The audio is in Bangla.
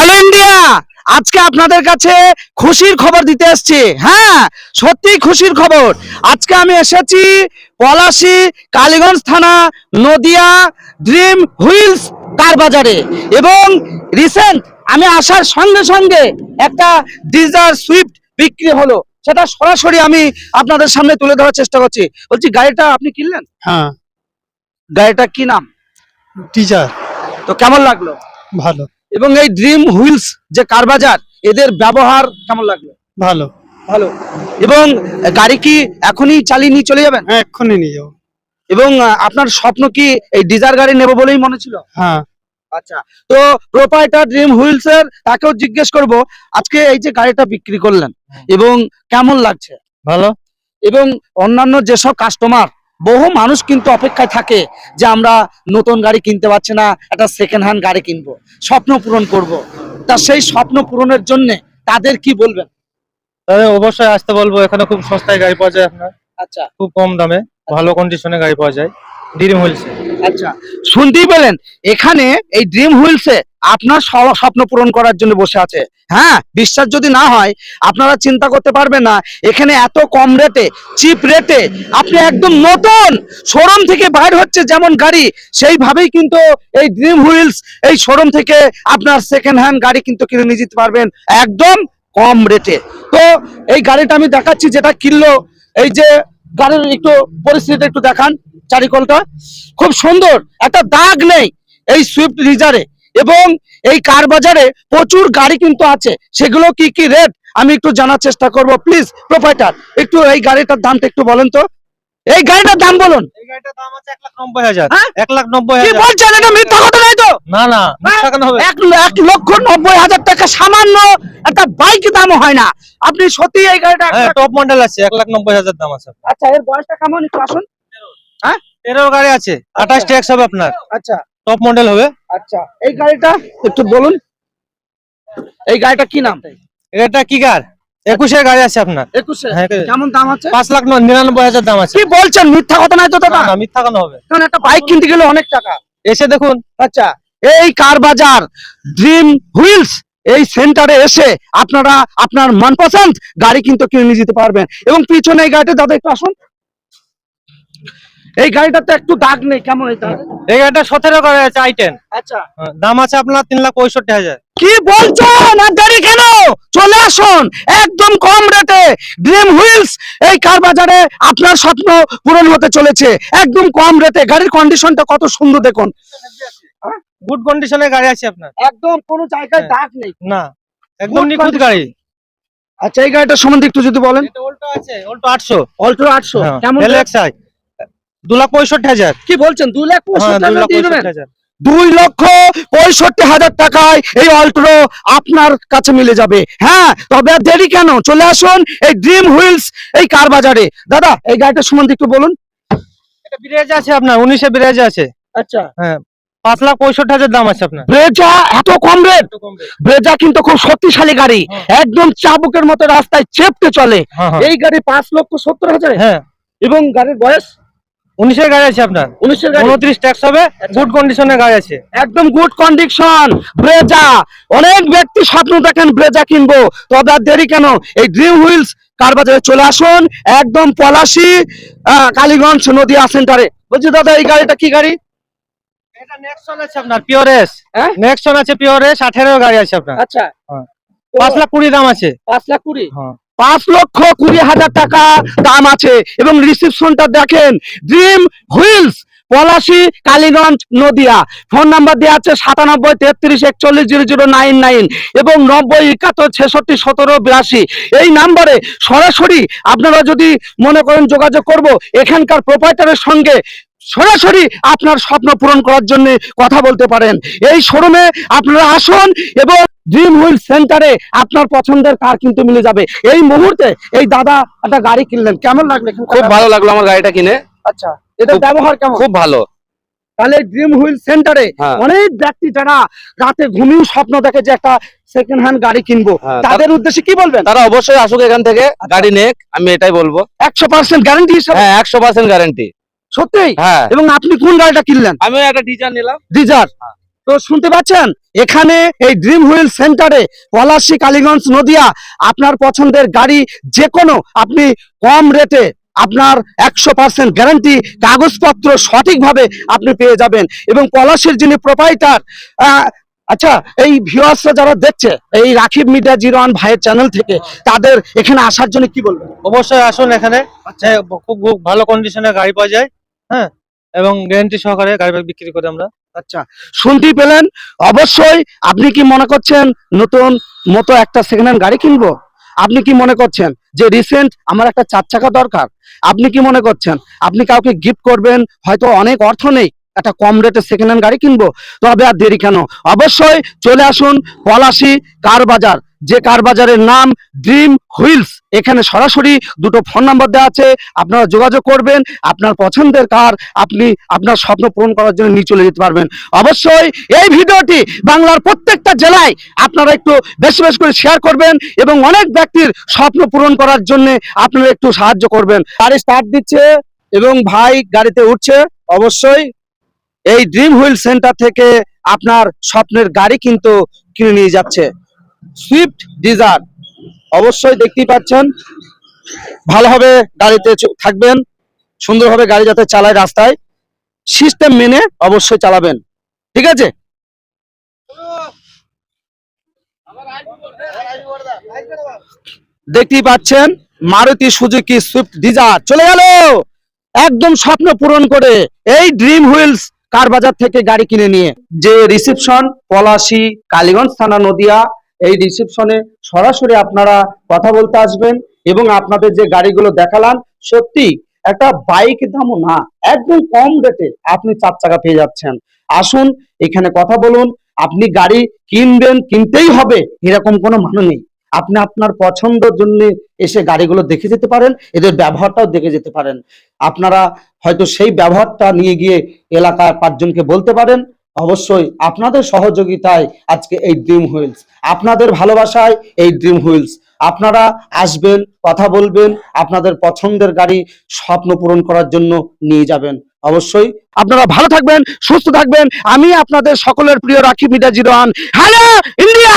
হ্যালো ইন্ডিয়া আজকে আপনাদের কাছে খুশির খবর দিতে এসেছি। হ্যাঁ সত্যি খুশির খবর। আজকে আমি এসেছি পলাশি কালীগঞ্জ থানা নদিয়া ড্রিম হুইলস কার বাজারে। এবং রিসেন্ট আমি আসার সঙ্গে সঙ্গে একটা ডিজার সুইফট বিক্রি হলো। সেটা সরাসরি আমি আপনাদের সামনে তুলে ধরার চেষ্টা করছি। বলছি গাড়িটা আপনি কিনলেন? হ্যাঁ। গাড়িটা কি নাম? টিচার তো কেমন লাগল? ভালো। এবং এই ড্রিম হুইলস যে কারবাজার এদের ব্যবহার কেমন লাগল? ভালো। ভালো। এবং গাড়ি কি এখনই চালিয়ে নিয়ে চলে যাবেন? হ্যাঁ এক্ষুনি নিয়ে যাব। এবং আপনার স্বপ্ন কি এই ডিজার গাড়ি নেব বলেই মনে ছিল? হ্যাঁ। আচ্ছা তো প্রোপাইটার ড্রিম হুইলস এর তাকেও জিজ্ঞেস করব আজকে এই যে গাড়িটা বিক্রি করলেন এবং কেমন লাগছে? ভালো। এবং অন্যান্য যেসব কাস্টমার বহু মানুষ কিন্তু অপেক্ষায় থাকে যে আমরা নতুন গাড়ি কিনতে পারছি না একটা সেকেন্ড হ্যান্ড গাড়ি কিনবো স্বপ্ন পূরণ করব। তা সেই স্বপ্ন পূরণের জন্য তাদের কি বলবেন? অবশ্যই আসতে বলব এখানে খুব সস্তায় গাড়ি পাওয়া যায় আপনার। আচ্ছা। খুব কম দামে ভালো কন্ডিশনে গাড়ি পাওয়া যায় ড্রিম হুইলস আচ্ছা। শুনতেই পেলেন এখানে এই ড্রিম হুইলসে আপনার স্বপ্ন পূরণ করার জন্য বসে আছে। হ্যাঁ বিশ্বাস যদি না হয়, আপনারা চিন্তা করতে পারবেন না। এখানে এত কম রেটে, চিপ রেটে, আপনি একদম নতুন। শোরুম থেকে বাইর হচ্ছে যেমন গাড়ি, সেইভাবেই কিন্তু এই ড্রিম হুইলস এই শোরুম থেকে আপনার সেকেন্ড হ্যান্ড গাড়ি কিন্তু কিনে নিয়ে যেতে পারবেন একদম কম রেটে। তো এই গাড়িটা আমি দেখাচ্ছি যেটা কিনলো। এই যে গাড়ির একটু পরিস্থিতি একটু দেখান চারিকলটা খুব সুন্দর, একটা দাগ নেই এই সুইফট ডিজারে এবং এই কার বাজারে প্রচুর গাড়ি কিন্তু আছে। সেগুলো কি কি রেট আমি একটু জানার চেষ্টা করব। প্লিজ প্রোপাইটার একটু এই গাড়িটার দামটা একটু বলেন তো। এই গাড়িটার দাম বলুন। হ্যাঁ? হয় আপনি সত্যি এই গাড়িটা হ্যাঁ টপ মডেল আছে এক লাখ নব্বই হাজার দাম আছে। আচ্ছা এর বয়সটা কেমন? একটু আসুন। তেরো গাড়ি আছে আঠাশ ট্যাক্স হবে আপনার। আচ্ছা। টপ মডেল হবে। আচ্ছা এই গাড়িটা একটু বলুন। এই গাড়িটা কি নাম? এটা কি কার? একুশের গাড়ি আছে আপনার। একুশে হ্যাঁ, কেমন দাম আছে? পাঁচ লাখ নিরানব্বই হাজার দাম আছে। কি বলছেন? মিথ্যা কথা নাই তো না, দাদা মিথ্যা কেন হবে। কারণ একটা বাইক কিনতে গেলে অনেক টাকা। এসে দেখুন। আচ্ছা এই কার বাজার? ড্রিম হুইলস এই সেন্টারে এসে আপনারা আপনার মনপসন্দ গাড়ি কিন্তু কিনে নিয়ে যেতে পারবেন। এবং পিছনে এই গাড়িটা দাদা একটু আসুন। এই গাড়িটাতে একটু দাগ নেই কেমন এটা এই গাড়িটা সতেরো গাড়ি আছে আই টেন আচ্ছা দাম আছে আপনার তিন লাখ পঁয়ষট্টি হাজার। কি বলছেন আর গাড়ি কেন? চলে আসুন একদম কম রেটে ড্রিম হুইলস এই কার বাজারে আপনার স্বপ্ন পূরণ হতে চলেছে। একদম কম রেটে গাড়ির কন্ডিশনটা কত সুন্দর দেখুন। গুড কন্ডিশনের গাড়ি আছে আপনার। একদম কোনো জায়গায় হ্যাঁ। দাগ নেই। না একদম নিখুঁত গাড়ি। আচ্ছা এই গাড়িটার সম্বন্ধে একটু যদি বলেন। অল্টো আছে অল্টো আটশো। অল্ট্রা আটশো। কেমন দু লাখ পঁয়ষট্টি হাজার। কি বলছেন? হ্যাঁ দু লাখ? পঁয়ষট্টি হাজার। দুই লক্ষ পঁয়ষট্টি হাজার টাকায় এই অল্ট্রো আপনার কাছে মিলে যাবে। হ্যাঁ তবে আর দেরি কেন? চলে আসুন এই ড্রিম হুইলস এই কার বাজারে। দাদা এই গাড়িটার সম্বন্ধে একটু বলুন। এটা বিরাজ আছে আপনার উনিশে বিরাজ আছে। আচ্ছা। হ্যাঁ পাঁচ লাখ পঁয়ষট্টি হাজার দাম আছে আপনার। ব্রেজা এত কম রেট। ব্রেজা কিন্তু খুব শক্তিশালী গাড়ি। হ্যাঁ। একদম চাবুকের মতো রাস্তায় চেপতে চলে। হ্যাঁ হ্যাঁ। এই গাড়ি পাঁচ লক্ষ সত্তর হাজার। হ্যাঁ। এবং গাড়ির বয়স উনিশের গাড়ি আছে আপনার? উনিশের গাড়ি। উনত্রিশ ট্যাক্স হবে গুড কন্ডিশনের গাড়ি আছে। একদম গুড কন্ডিশন ব্রেজা। অনেক ব্যক্তি স্বপ্ন দেখেন ব্রেজা কিনবো। তবে আর দেরি কেন? এই ড্রিম হুইলস কার বাজারে চলে আসুন একদম পলাশি কালীগঞ্জ নদিয়া সেন্টারে বলছি দাদা এই গাড়িটা কি গাড়ি? এটা নেক্সন আছে আপনার পিওর এস হ্যাঁ? নেক্সন আছে পিওর এস আঠেরো গাড়ি আছে আপনার। আচ্ছা। পাঁচ লাখ কুড়ি দাম আছে। পাঁচ লাখ কুড়ি? হ্যাঁ। পাঁচ লক্ষ কুড়ি হাজার টাকা দাম আছে। এবং রিসিপশনটা দেখেন dream wheels Palashi, Kaliganj, Nadia. Phone number দেওয়া আছে সাতানব্বই, তেত্রিশ, একচল্লিশ, জিরো জিরো, নাইন নাইন এবং নব্বই, একাত্তর, ছেষট্টি, সতেরো, বিরাশি। এই নাম্বারে সরাসরি আপনারা যদি মনে করেন যোগাযোগ করব, এখানকার প্রোপাইটারের সঙ্গে সরাসরি আপনার স্বপ্ন পূরণ করার জন্য কথা বলতে পারেন। এই শোরুমে আপনারা আসুন এবং ড্রিম হুইল সেন্টারে আপনার পছন্দের কার কিন্তু মিলে যাবে। এই মুহূর্তে এই দাদা একটা গাড়ি কিনলেন। কেমন লাগল খুব ভালো লাগল আমার গাড়িটা কিনে। আচ্ছা এটা ব্যবহার কেমন? খুব ভালো। তাহলে ড্রিম হুইল সেন্টারে। অনেক ব্যক্তি যারা রাতে ঘুমিয়েও স্বপ্ন দেখে যে একটা সেকেন্ড হ্যান্ড গাড়ি কিনবো হ্যাঁ, তাদের উদ্দেশ্যে কি বলবেন? তারা অবশ্যই আসুক এখান থেকে গাড়ি নেক আমি এটাই বলব। একশো পার্সেন্ট গ্যারান্টি হিসাবে? হ্যাঁ একশো পার্সেন্ট গ্যারান্টি সত্যি হ্যাঁ। এবং আপনি কোন গাড়িটা কিনলেন? আমি একটা ডিজার নিলাম। ডিজার তো শুনতে পাচ্ছেন? এখানে এই ড্রিম হুইল সেন্টারে পলাশী, কালীগঞ্জ, নদিয়া আপনার পছন্দের গাড়ি যে কোনো আপনি কম রেটে আপনার একশো পার্সেন্ট গ্যারান্টি কাগজপত্র সঠিকভাবে আপনি পেয়ে যাবেন। এবং পলাশির যিনি প্রোপাইটার আচ্ছা এই ভিউয়ার্সরা যারা দেখছে, এই রাখিব মিডিয়া জিরো ওয়ান ভাইয়ের চ্যানেল থেকে, তাদের এখানে আসার জন্য কি বলবেন? অবশ্যই আসুন এখানে। খুব খুব ভালো কন্ডিশনে গাড়ি পাওয়া যায়। হ্যাঁ এবং গ্যারান্টি সহকারে গাড়ি বাইক বিক্রি করি আমরা। আচ্ছা শুনতেই পেলেন? অবশ্যই আপনি কি মনে করছেন নতুন মতো একটা সেকেন্ড হ্যান্ড গাড়ি কিনবো? আপনি কি মনে করছেন যে রিসেন্ট আমার একটা চার চাকা দরকার? আপনি কি মনে করছেন? আপনি কাউকে গিফট করবেন, হয়তো অনেক অর্থ নেই, একটা কম রেটে সেকেন্ড হ্যান্ড গাড়ি কিনবো। তবে আর দেরি কেন? অবশ্যই চলে আসুন পলাশি কার বাজার। যে কার বাজারের নাম ড্রিম হুইলস এখানে সরাসরি দুটো ফোন নাম্বার দেওয়া আছে, আপনারা যোগাযোগ করবেন, আপনার পছন্দের কার আপনি আপনার স্বপ্ন পূরণ করার জন্য নিয়ে চলে যেতে পারবেন। অবশ্যই এই ভিডিওটি বাংলার প্রত্যেকটা জেলায় আপনারা একটু বেশি বেশি করে শেয়ার করবেন এবং অনেক ব্যক্তির স্বপ্ন পূরণ করার জন্য আপনারা একটু সাহায্য করবেন। গাড়ি স্টার্ট দিচ্ছে এবং ভাই গাড়িতে উঠছে। অবশ্যই এই ড্রিম হুইল সেন্টার থেকে আপনার স্বপ্নের গাড়ি কিন্তু কিনে নিয়ে যাচ্ছে। সুইফট ডিজার অবশ্যই দেখতেই পাচ্ছেন। ভালোভাবে গাড়িতে থাকবেন। সুন্দরভাবে গাড়ি যাতে চালায় রাস্তায়। সিস্টেম মেনে অবশ্যই চালাবেন। ঠিক আছে? দেখতেই পাচ্ছেন, মারুতি সুজুকি সুইফট ডিজার চলে গেল! একদম স্বপ্ন পূরণ করে এই ড্রিম হুইলস কার বাজার থেকে গাড়ি কিনে নিয়ে। যে রিসেপশন পলাশি, কালীগঞ্জ থানা, নদিয়া এই রিসেপশনে সরাসরি আপনারা কথা বলতে আসবেন এবং আপনাদের যে গাড়িগুলো দেখালাম, সত্যি একটা বাইক দামও না, একদম কম রেটে আপনি চার চাকা পেয়ে যাচ্ছেন। আসুন, এখানে কথা বলুন, আপনি গাড়ি কিনবেন, কিনতেই হবে, এরকম কোনো মানে নেই। আপনি আপনার পছন্দের জন্য এসে গাড়িগুলো দেখে যেতে পারেন, এদের ব্যবহারটাও দেখে যেতে পারেন। আপনারা হয়তো সেই ব্যবহারটা নিয়ে গিয়ে এলাকার পাঁচজনকে বলতে পারেন অবশ্যই আপনাদের সহযোগিতায় আজকে এই ড্রিম হুইলস আপনাদের ভালোবাসায় এই ড্রিম হুইলস আপনারা আসবেন, কথা বলবেন, আপনাদের পছন্দের গাড়ি স্বপ্ন পূরণ করার জন্য নিয়ে যাবেন। অবশ্যই আপনারা ভালো থাকবেন, সুস্থ থাকবেন। আমি আপনাদের সকলের প্রিয় রাখি মিডিয়া জিরো হ্যালো, ইন্ডিয়া!